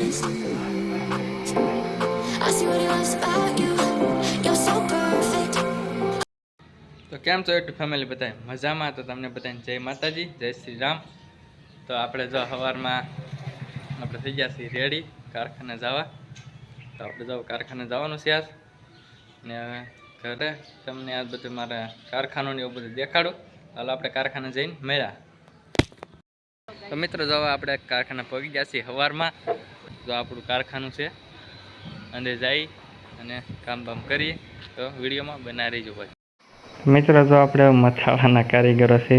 તો કેમ છો એટલું ફેમિલી બધા મજામાં? તો તમને બધાને જય માતાજી, જય શ્રી રામ. તો આપણે જો સવારમાં આપણે થઈ ગયા છીએ રેડી, કારખાને જવા. તો આપણે જો કારખાને જવાનું છે ને ઘરે તમને આજ બધું મારા કારખાનું એવું બધું દેખાડું. હાલો આપણે કારખાને જઈને મળ્યા. તો મિત્રો, જો આપણે કારખાને પહોંચી ગયા છીએ સવારમાં. જો આપણું કારખાનું છે અંદર જઈ અને કામ બામ કરીએ, તો વિડીયોમાં બનાવી રહીજો ભાઈ. મિત્રો, જો આપણે મથાળાના કારીગરો છે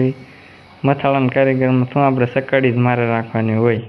મથાળાના કારીગરમાં શું આપણે સકડી જ મારે રાખવાની હોય?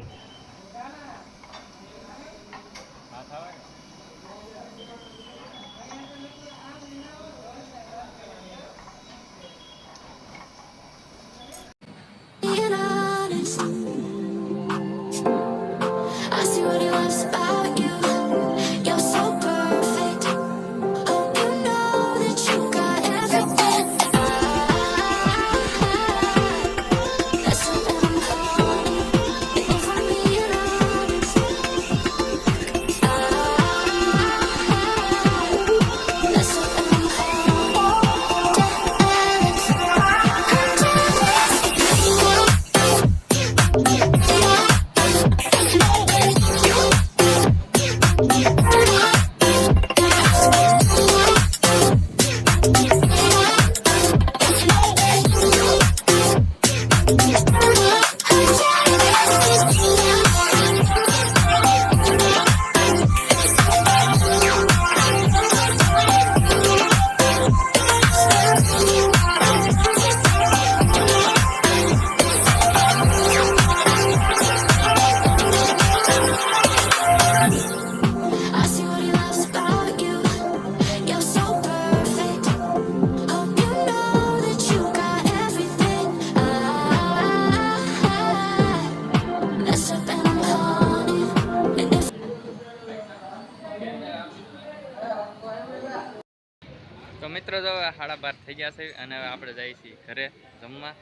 મિત્રો તો હવે સાડા બાર થઈ ગયા છે અને હવે આપણે જઈએ છીએ ઘરે જમવા.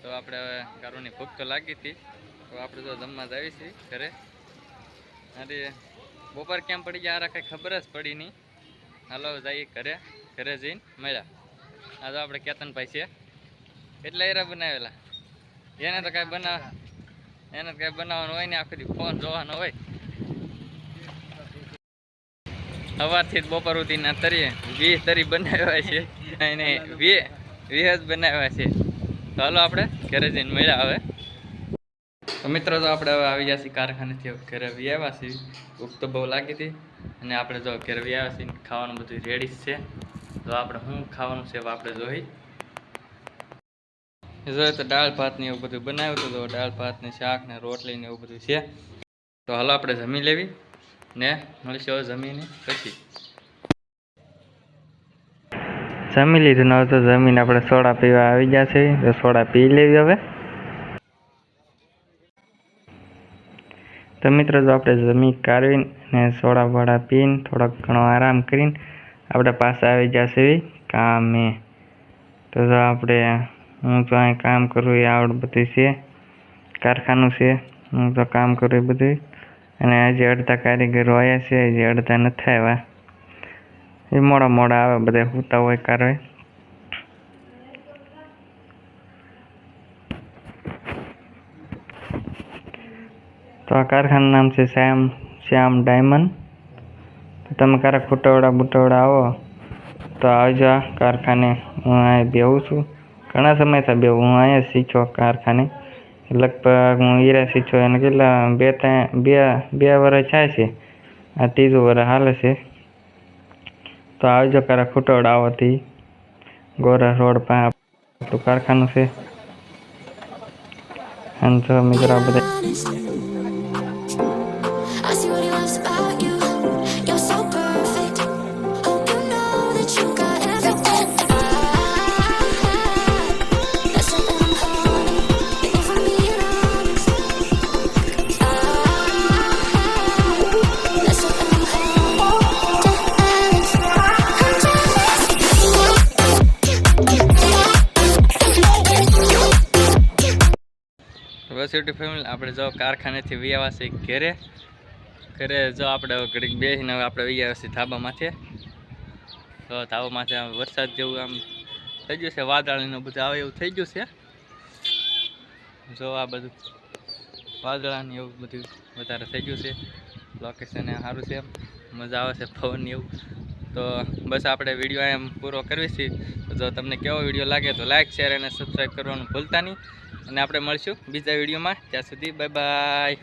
તો આપણે હવે કારોની ભૂખ તો લાગી હતી. તો આપણે તો જમવા જઈએ છીએ ઘરે. અરે બપોર કેમ પડી ગયા આ કંઈ ખબર જ પડી નહીં. હાલો જઈએ ઘરે ઘરે જઈને મળ્યા. આ તો આપણે કેતનભાઈ છે. એટલે એરા બનાવેલા? એને તો કાંઈ બનાવ એને તો કાંઈ બનાવવાનું હોય ને આખી ફોન જોવાનો હોય. સવારથી બપોર સુધીના તરીએ વીસ તરી બનાવ્યા છે. અને વી વીસ જ બનાવ્યા છે. તો હાલો આપણે ઘરે જઈને મળ્યા હવે. તો મિત્રો તો આપણે હવે આવી ગયા છીએ કારખાનેથી ઘરે આવ્યા છીએ. ભૂખ તો બહુ લાગી હતી. અને આપણે જો ઘરે આવ્યા છીએ ખાવાનું બધું રેડી છે. તો આપણે શું ખાવાનું છે આપણે જોઈ. જોઈએ તો દાળ ભાત ને એવું બધું બનાવ્યું હતું. તો દાળ ભાત ને શાક ને રોટલી ને એવું બધું છે. તો હાલો આપણે જમી લેવી. ને મળશે જમીને પછી. જમી લીધું ન તો જમીન આપણે સોડા પીવા આવી ગયા છે, તો સોડા પી લેવી હવે. તો મિત્રો, જો આપણે જમી કાઢવીને ને સોડા બોડા પીને થોડોક ઘણો આરામ કરીને આપણે પાછા આવી જશે કામે. તો જો આપણે, હું તો અહીં કામ કરું એ આવડ બધું છે, કારખાનું છે, હું તો કામ કરું એ બધું. અને આજે અડધા કારીગરો આવ્યા છે જે અડધા નથી આવ્યા. એ મોડા મોડા આવે, બધા સૂતા હોય કારવે તો આ કારખાનું નામ છે શ્યામ શ્યામ ડાયમંડ. તમે ક્યારેક ફૂટવડા બુટવડા આવો, તો આવજો આ કારખાને. હું અહીંયા બેહું છું. ઘણા સમયથી બેહું, હું અહીંયા શીખ્યો કારખાને. લગભગ હું હીરા છું એને કેટલા બે ત્રણ બે બે વર્ષ થાય છે. આ ત્રીજું વર્ષ હાલે છે. તો આવજો કારા ફૂટવડા આવતી. ગોરા રોડ પાસે આપણું કારખાનું છે. અને જો મિત્રો બધા બસ યુટ્યુબ ફેમિલી આપણે જો કારખાનેથી વિયાવાસી ઘેરે. ઘરે જો આપણે ઘડીક બેસીને આપણે વિયાવાસી ધાબા માથે તો ધાબા આમ વરસાદ જેવું આમ થઈ ગયું છે, વાદળીનું બધું આવે એવું થઈ ગયું છે. જો આ બધું વાદળાની એવું બધું વધારે થઈ ગયું છે. લોકેશન સારું છે મજા આવે છે પવન એવું. તો બસ આપણે વીડિયો એમ પૂરો કરવી છે તો જો તમને કેવો વીડિયો લાગે તો લાઇક શેર અને સબસ્ક્રાઈબ કરવાનું ભૂલતા નહીં. અને આપણે મળશું બીજા વિડીયોમાં. ત્યાં સુધી બાય બાય